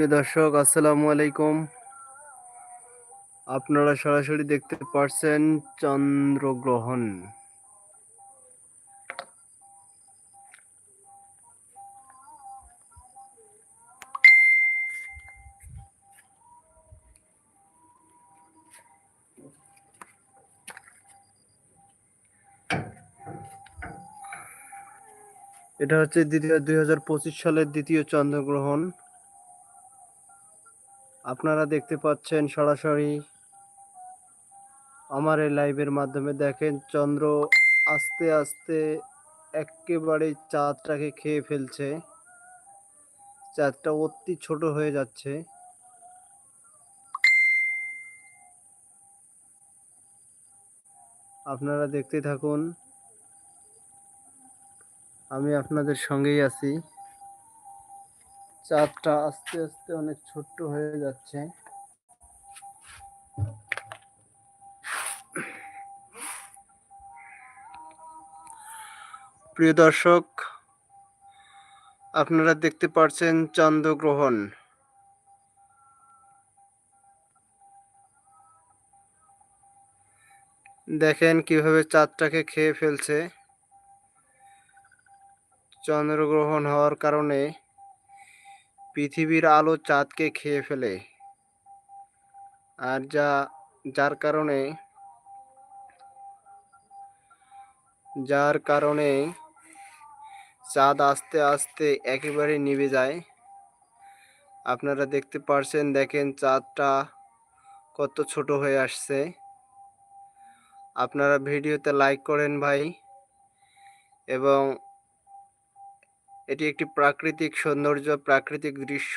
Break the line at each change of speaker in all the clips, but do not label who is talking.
প্রিয় দর্শক, আসসালামু আলাইকুম। আপনারা সরাসরি দেখতে পারছেন চন্দ্রগ্রহণ। এটা হচ্ছে দ্বিতীয়, দুই হাজার পঁচিশ সালের দ্বিতীয় চন্দ্রগ্রহণ। আপনারা দেখতে পাচ্ছেন সরাসরি আমার এই লাইভের মাধ্যমে দেখেন চন্দ্র আস্তে আস্তে একেবারে চাঁদটাকে খেয়ে ফেলছে। চাঁদটা অতি ছোট হয়ে যাচ্ছে। আপনারা দেখতে থাকুন। আমি আপনাদের সঙ্গেই আছি। চাঁদটা আস্তে আস্তে অনেক ছোট্ট হয়ে যাচ্ছে। প্রিয় দর্শক, আপনারা দেখতে পাচ্ছেন চন্দ্রগ্রহণ। দেখেন কীভাবে চাঁদটাকে খেয়ে ফেলছে। চন্দ্রগ্রহণ হওয়ার কারণে পৃথিবীর আলো চাঁদকে খেয়ে ফেলে। আর যা, যার কারণে যার কারণে চাঁদ আস্তে আস্তে একেবারে নিভে যায়। আপনারা দেখতে পারছেন, দেখেন চাঁদটা কত ছোট হয়ে আসছে। আপনারা ভিডিওতে লাইক করেন ভাই। এবং এটি একটি প্রাকৃতিক সৌন্দর্য, প্রাকৃতিক দৃশ্য।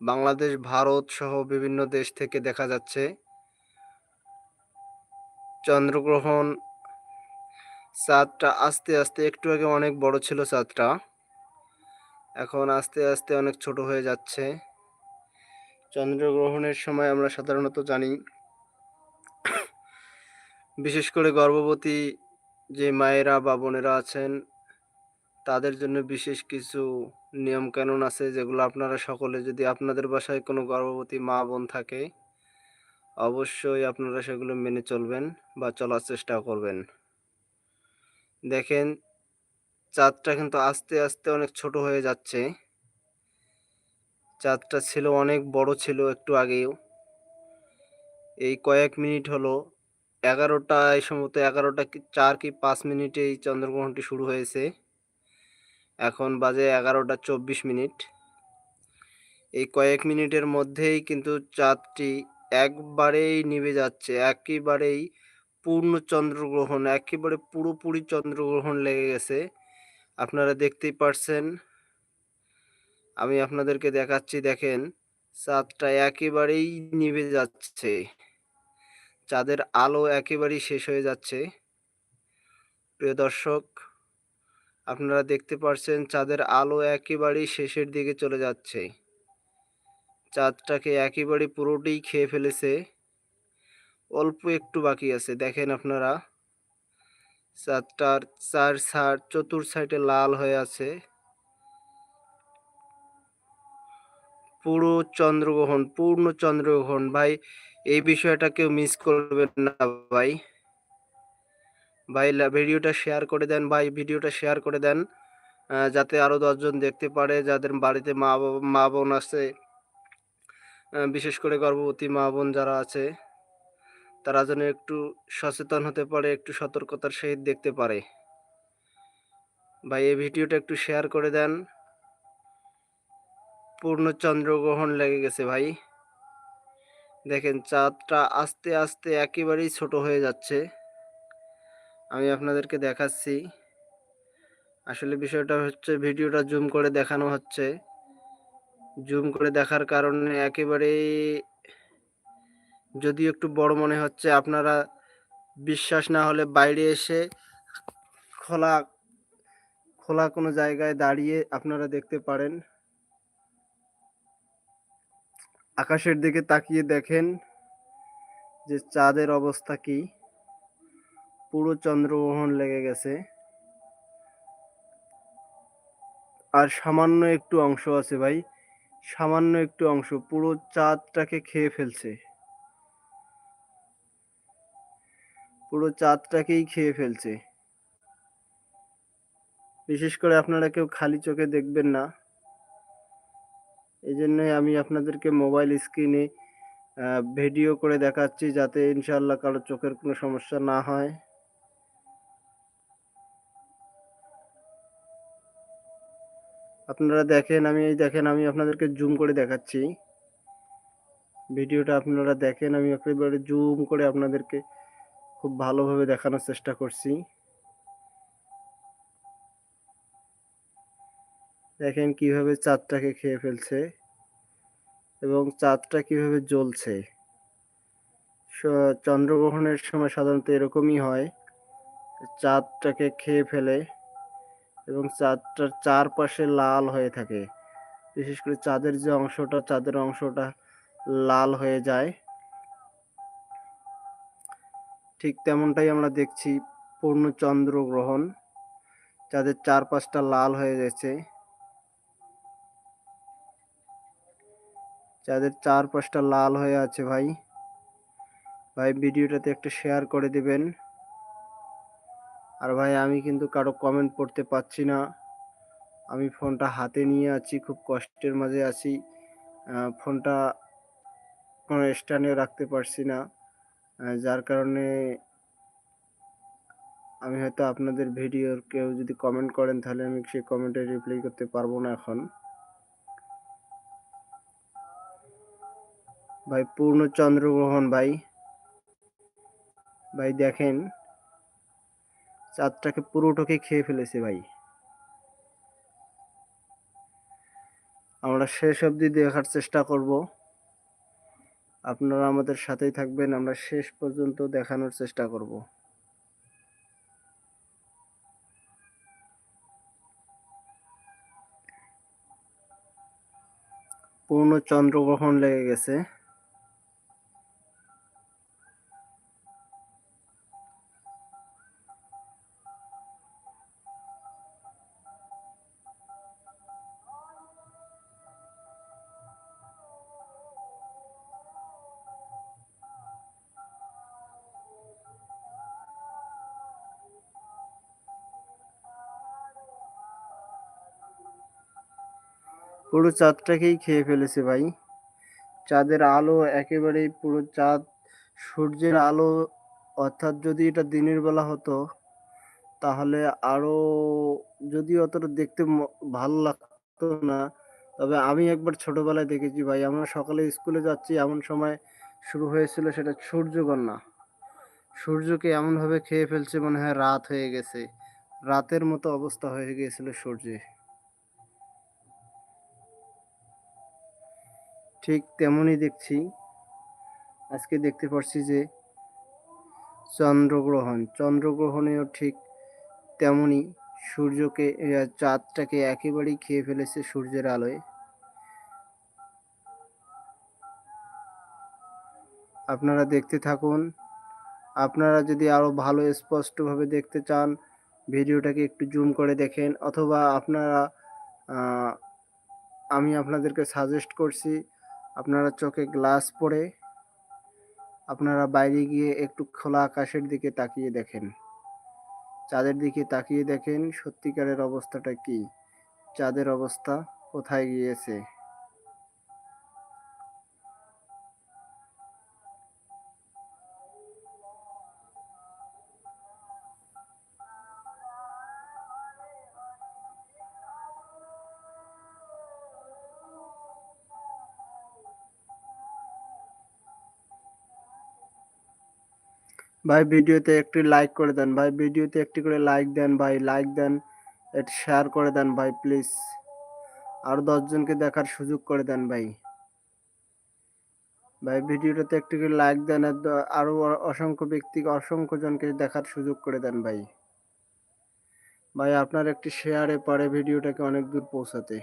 বাংলাদেশ, ভারত সহ বিভিন্ন দেশ থেকে দেখা যাচ্ছে। চন্দ্রগ্রহণ চাঁদটা আস্তে আস্তে, একটু আগে অনেক বড় ছিল চাঁদটা এখন আস্তে আস্তে অনেক ছোট হয়ে যাচ্ছে। চন্দ্রগ্রহণের সময় আমরা সাধারণত জানি, বিশেষ করে গর্ভবতী যে মায়েরা বা বোনেরা আছেন তাদের জন্য বিশেষ কিছু নিয়ম কানুন আছে যেগুলো আপনারা সকলে যদি আপনাদের বাসায় কোনো গর্ভবতী মা বোন থাকে, অবশ্যই আপনারা সেগুলো মেনে চলবেন বা চলার চেষ্টা করবেন। দেখেন, চাঁদটা কিন্তু আস্তে আস্তে অনেক ছোট হয়ে যাচ্ছে। চাঁদটা ছিল অনেক বড় ছিল একটু আগেও। এই কয়েক মিনিট হলো এগারোটা এই সম্ভবত এগারোটা চার কি পাঁচ মিনিটে এই চন্দ্রগ্রহণটি শুরু হয়েছে। এখন বাজে এগারোটা চব্বিশ মিনিট। এই কয়েক মিনিটের মধ্যেই কিন্তু চাঁদটি একবারেই নিভে যাচ্ছে, একেবারেই পূর্ণ চন্দ্রগ্রহণ, একেবারে পুরোপুরি চন্দ্রগ্রহণ লেগে গেছে। আপনারা দেখতেই পারছেন, আমি আপনাদেরকে দেখাচ্ছি, দেখেন, চাঁদটা একেবারেই নিভে যাচ্ছে। চাঁদের আলো একেবারেই শেষ হয়ে যাচ্ছে। প্রিয় দর্শক আপনারা দেখতে পারছেন চাঁদের আলো একেবারেই শেষের দিকে চলে যাচ্ছে। চাঁদটাকে একেবারে পুরোটাই খেয়ে ফেলেছে। অল্প একটু বাকি আছে, দেখেন আপনারা। চাঁদটার চার সার চতুর সাইডে লাল হয়ে আছে। পুরো চন্দ্রগ্রহণ, পূর্ণ চন্দ্রগ্রহণ। ভাই, এই বিষয়টা কেউ মিস করবেন না, ভাই। ভাই ভিডিওটা শেয়ার করে দেন ভাই, ভিডিওটা শেয়ার করে দেন। যাতে আরও দশজন দেখতে পারে, যাদের বাড়িতে মা মা বোন আছে। বিশেষ করে গর্ভবতী মা বোন যারা আছে, তারা যেন একটু সচেতন হতে পারে, একটু সতর্কতার সহিত দেখতে পারে। ভাই, এই ভিডিওটা একটু শেয়ার করে দেন। পূর্ণ চন্দ্রগ্রহণ লেগে গেছে ভাই। দেখেন, চাঁদটা আস্তে আস্তে একেবারেই ছোট হয়ে যাচ্ছে। আমি আপনাদেরকে দেখাচ্ছি। আসলে বিষয়টা হচ্ছে ভিডিওটা জুম করে দেখানো হচ্ছে। জুম করে দেখার কারণে একেবারে যদি একটু বড় মনে হচ্ছে, আপনারা বিশ্বাস না হলে বাইরে এসে খোলা খোলা কোনো জায়গায় দাঁড়িয়ে আপনারা দেখতে পারেন। আকাশের দিকে তাকিয়ে দেখেন যে চাঁদের অবস্থা কি। পুরো চন্দ্রগ্রহণ লেগে গেছে। আর সামান্য একটু অংশ আছে ভাই। সামান্য একটু অংশ, পুরো চাঁদটাকে খেয়ে ফেলছে। পুরো চাঁদটাকেই খেয়ে ফেলছে। বিশেষ করে আপনারা কেউ খালি চোখে দেখবেন না। এই জন্যই আমি আপনাদেরকে মোবাইল স্ক্রিনে ভিডিও করে দেখাচ্ছি যাতে ইনশাল্লাহ কারও চোখের কোনো সমস্যা না হয়। আপনারা দেখেন, আমি এই দেখেন, আমি আপনাদেরকে জুম করে দেখাচ্ছি। ভিডিওটা আপনারা দেখেন, আমি একেবারে জুম করে আপনাদেরকে খুব ভালোভাবে দেখানোর চেষ্টা করছি। দেখেন কীভাবে চাঁদটাকে খেয়ে ফেলছে এবং চাঁদটা কীভাবে জ্বলছে। চন্দ্রগ্রহণের সময় সাধারণত এরকমই হয়, চাঁদটাকে খেয়ে ফেলে এবং চাঁদটার চারপাশে লাল হয়ে থাকে। বিশেষ করে চাঁদের যে অংশটা, চাঁদের অংশটা লাল হয়ে যায়। ঠিক তেমনটাই আমরা দেখছি পূর্ণ চন্দ্রগ্রহণ চাঁদের চারপাশটা লাল হয়ে গেছে। চাঁদের চারপাশটা লাল হয়ে আছে ভাই। ভাই, ভিডিওটাতে একটু শেয়ার করে দিবেন। আর ভাই, আমি কিন্তু কারও কমেন্ট পড়তে পাচ্ছি না। আমি ফোনটা হাতে নিয়ে আছি, খুব কষ্টের মাঝে আছি। ফোনটা কোনো স্ট্যান্ডে রাখতে পারছি না। যার কারণে আমি হয়তো আপনাদের ভিডিওর কেউ যদি কমেন্ট করেন, তাহলে আমি সেই কমেন্টে রিপ্লাই করতে পারব না এখন। ভাই পূর্ণ চন্দ্রগ্রহণ ভাই। ভাই, দেখেন। চাঁদটাকে পুরোটাকে খেয়ে ফেলেছে ভাই। আমরা শেষ অবধি দেখার চেষ্টা করব। আপনারা আমাদের সাথেই থাকবেন, আমরা শেষ পর্যন্ত দেখানোর চেষ্টা করব। পূর্ণ চন্দ্রগ্রহণ লেগে গেছে। পুরো চাঁদটাকেই খেয়ে ফেলেছে ভাই। চাঁদের আলো একেবারেই পুরো চাঁদ, সূর্যের আলো, অর্থাৎ যদি এটা দিনের বেলা হতো, তাহলে আরও যদি অতটা দেখতে ভালো লাগতো না। তবে আমি একবার ছোটবেলায় দেখেছি ভাই, আমরা সকালে স্কুলে যাচ্ছি, এমন সময় শুরু হয়েছিল সেটা সূর্যকন্যা। সূর্যকে এমনভাবে খেয়ে ফেলছে মনে হয় রাত হয়ে গেছে। রাতের মতো অবস্থা হয়ে গিয়েছিল সূর্যে ঠিক তেমনই দেখছি। আজকে দেখতে পাচ্ছি যে চন্দ্রগ্রহণ, চন্দ্রগ্রহণেও ঠিক তেমনই সূর্যকে চাঁদটাকে একেবারেই খেয়ে ফেলেছে সূর্যের আলোয়। আপনারা দেখতে থাকুন। আপনারা যদি আরও ভালো স্পষ্টভাবে দেখতে চান, ভিডিওটাকে একটু জুম করে দেখেন, অথবা আপনারা আমি আপনাদেরকে সাজেস্ট করছি আপনারা চোখে গ্লাস পরে আপনারা বাইরে গিয়ে একটু খোলা আকাশের দিকে তাকিয়ে দেখেন। চাঁদের দিকে তাকিয়ে দেখেন সত্যিকারের অবস্থাটা কি? চাঁদের অবস্থা কোথায় গিয়েছে? ভাই ভিডিওতে একটি লাইক করে দেন, ভাই ভিডিওতে একটি করে লাইক দেন, ভাই লাইক দেন একটু শেয়ার করে দেন ভাই প্লিজ আর দশজনকে দেখার সুযোগ করে দেন ভাই। ভাই ভিডিওটাতে একটি করে লাইক দেন আরও অসংখ্য ব্যক্তিকে, অসংখ্য জনকে দেখার সুযোগ করে দেন ভাই। ভাই আপনার একটি শেয়ারে পরে ভিডিওটাকে অনেক দূর পৌঁছাতে।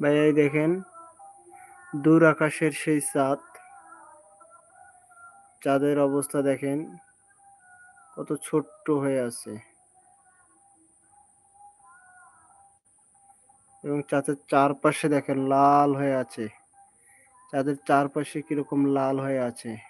ভাই দেখেন, দূর আকাশের সেই চাঁদ চাঁদের অবস্থা দেখেন, কত ছোট্ট হয়ে আছে। এবং চাঁদের চারপাশে দেখেন, লাল হয়ে আছে। চাঁদের চারপাশে কীরকম লাল হয়ে আছে।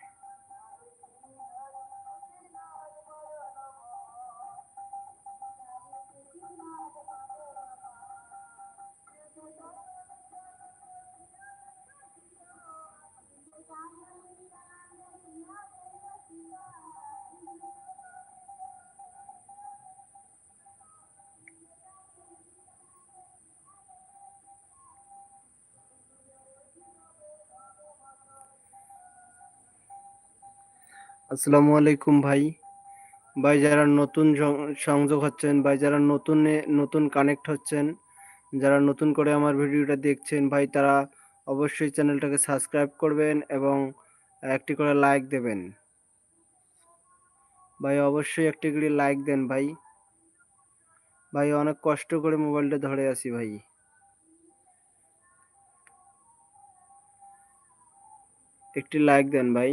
আসসালামু আলাইকুম ভাই। ভাই, যারা নতুন সংযোগ হচ্ছেন, ভাই, যারা নতুন নতুন কানেক্ট হচ্ছেন, যারা নতুন করে আমার ভিডিওটা দেখছেন, ভাই, তারা অবশ্যই চ্যানেলটাকে সাবস্ক্রাইব করবেন এবং একটি করে লাইক দেবেন। ভাই, অবশ্যই একটি করে লাইক দেন ভাই। ভাই, অনেক কষ্ট করে মোবাইলটা ধরে আছি ভাই। একটি লাইক দেন ভাই।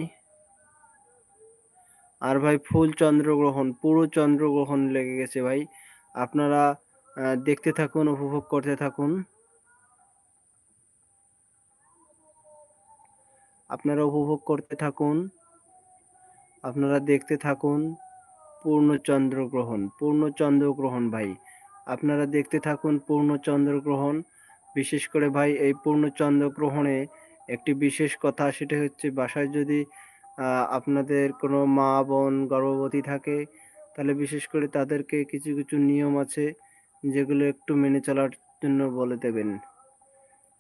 আর ভাই ফুল চন্দ্রগ্রহণ, পুরো চন্দ্রগ্রহণ লেগে গেছে ভাই। আপনারা দেখতে থাকুন, উপভোগ করতে থাকুন। আপনারা উপভোগ করতে থাকুন। আপনারা দেখতে থাকুন, পূর্ণ চন্দ্রগ্রহণ পূর্ণ চন্দ্রগ্রহণ ভাই। আপনারা দেখতে থাকুন, পূর্ণ চন্দ্রগ্রহণ। বিশেষ করে ভাই, এই পূর্ণ চন্দ্রগ্রহণে একটি বিশেষ কথা, সেটা হচ্ছে বাসায় যদি আপনাদের কোনো মা, বোন গর্ভবতী থাকে, তাহলে বিশেষ করে তাদেরকে কিছু কিছু নিয়ম আছে, যেগুলো একটু মেনে চলার জন্য বলে দেবেন।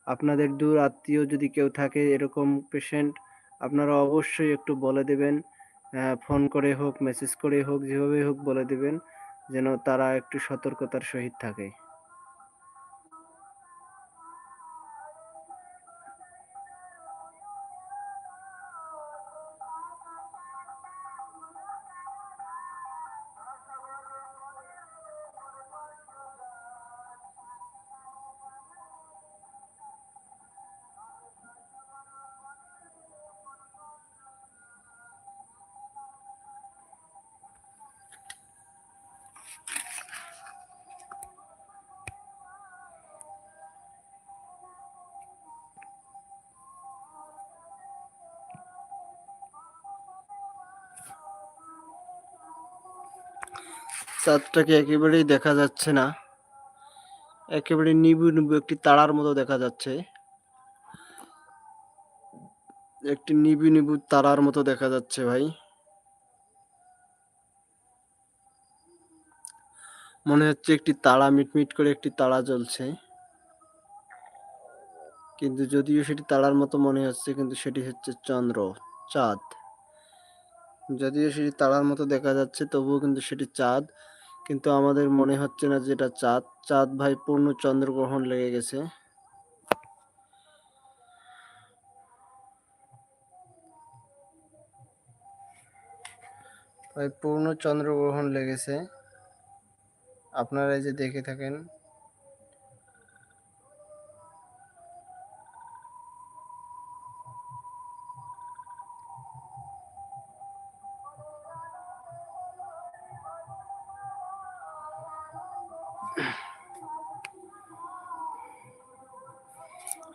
আপনাদের দূর আত্মীয় যদি কেউ থাকে এরকম পেশেন্ট আপনারা অবশ্যই একটু বলে দেবেন ফোন করে হোক মেসেজ করে হোক যেভাবে হোক বলে দেবেন, যেন তারা একটু সতর্কতার সহিত থাকে। চাঁদটাকে একেবারেই দেখা যাচ্ছে না। একেবারে নিবু নিবু একটি তারার মতো দেখা যাচ্ছে। একটি নিবু নিবু তারার মতো দেখা যাচ্ছে ভাই। মনে হচ্ছে একটি তারা, মিটমিট করে একটি তারা জ্বলছে। কিন্তু যদিও সেটি তারার মতো মনে হচ্ছে, কিন্তু সেটি হচ্ছে চন্দ্র, চাঁদ। যদিও সেটি তারার মতো দেখা যাচ্ছে, তবুও কিন্তু সেটি চাঁদ। কিন্তু আমাদের মনে হচ্ছে না যে এটা চাঁদ। চাঁদ ভাই, পূর্ণ চন্দ্রগ্রহণ লেগে গেছে। ভাই, পূর্ণ চন্দ্রগ্রহণ লেগেছে। আপনারা এই যে দেখে থাকেন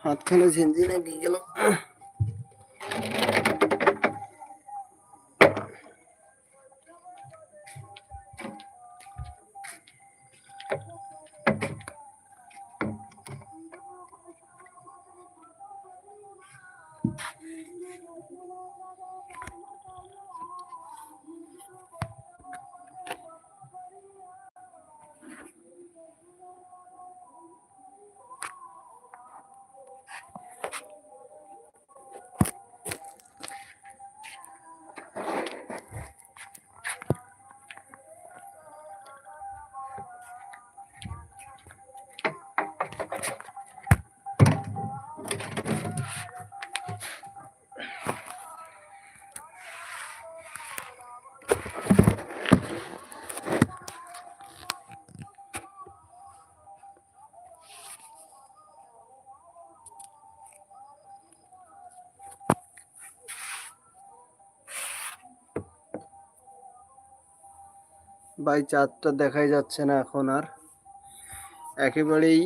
হাতখানে ঝিনঝিনে গিয়ে গেল ভাই, চাঁদটা দেখাই যাচ্ছে না এখন আর। একেবারেই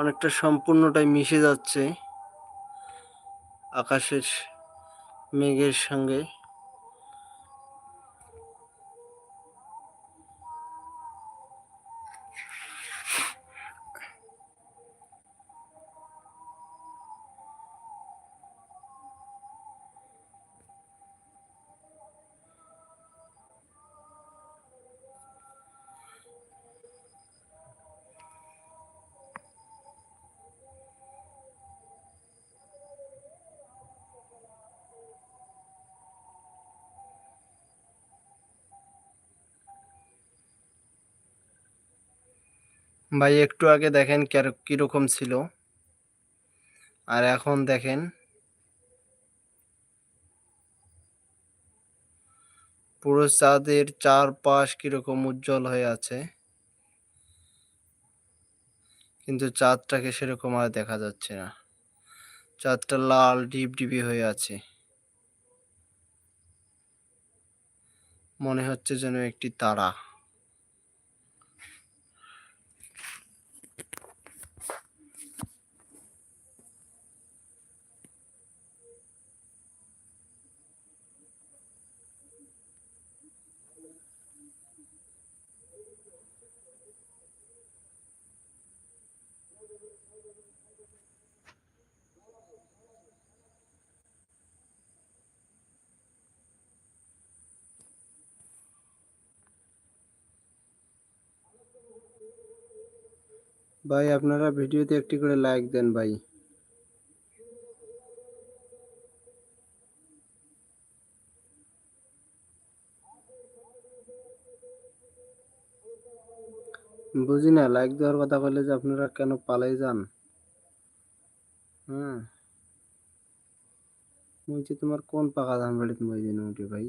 অনেকটা সম্পূর্ণটাই মিশে যাচ্ছে আকাশের মেঘের সঙ্গে। ভাই, একটু আগে দেখেন কীরকম ছিল। আর এখন দেখেন। পুরো চাঁদের চারপাশ কীরকম উজ্জ্বল হয়ে আছে। কিন্তু চাঁদটাকে সেরকম আর দেখা যাচ্ছে না। চাঁদটা লাল ডিপডিপি হয়ে আছে। মনে হচ্ছে যেন একটি তারা। ভাই, আপনারা ভিডিওতে একটি করে লাইক দেন ভাই। বুঝি না লাইক দেওয়ার কথা বললে যে আপনারা কেন পালাই যান? হ্যাঁ। বলছি তোমার কোন পাকা ধান বাড়িতে মই দিন ভাই?